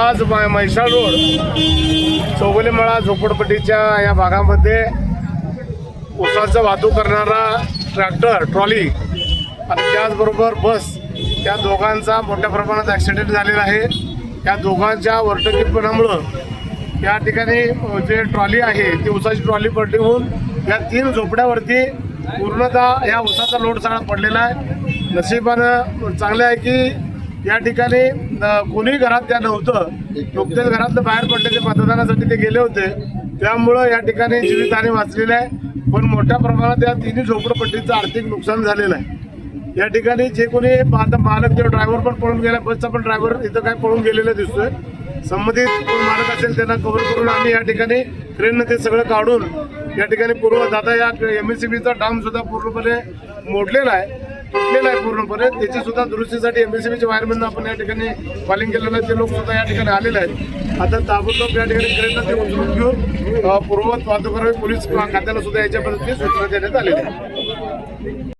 आज मा म्हैसाळ रोड. चौगुलेमळा झोपडपट्टीच्या या भागामध्ये उसाचं वाहतूक करणारा ट्रॅक्टर ट्रॉली आणि त्याचबरोबर बस या दोघांचा मोठ्या प्रमाणात ॲक्सिडेंट झालेला आहे. या दोघांच्या वर्तकीपणामुळं या ठिकाणी जे ट्रॉली आहे ती उसाची ट्रॉली पडली होऊन या तीन झोपड्यावरती पूर्णतः या उसाचा लोड सगळा पडलेला आहे. नशिबानं चांगलं आहे की या ठिकाणी कोणीही घरात त्या नव्हतं. नुकतेच घरातलं बाहेर पडले ते मतदानासाठी ते गेले होते. त्यामुळं या ठिकाणी जीवितहानी वाचलेली आहे. पण मोठ्या प्रमाणात या तिन्ही झोपडपट्टीचं आर्थिक नुकसान झालेलं आहे. या ठिकाणी जे कोणी आता मालक किंवा ड्रायव्हर पण पळून गेला बसचा पण ड्रायव्हर इथं काय पळून गेलेलं दिसतोय. संबंधित कोण मालक असेल त्यांना कव्हर करून आम्ही या ठिकाणी ट्रेननं ते सगळं काढून या ठिकाणी पूर्व दादा या एम एस सी बीचा डाम सुद्धा पूर्णपणे मोडलेला आहे. तुटलेला आहे पूर्णपणे. त्याची सुद्धा दुरुस्तीसाठी एम एस सी वायरमॅन आपण या ठिकाणी कॉलिंग केलेलं आहे. ते लोक सुद्धा या ठिकाणी आलेले आहेत. आता ताबडतोब या ठिकाणी करेल ते उचलून घेऊन पूर्ववत वाहतूक पोलीस खात्याला सुद्धा याच्या पद्धतीने सूचना देण्यात आलेली आहे.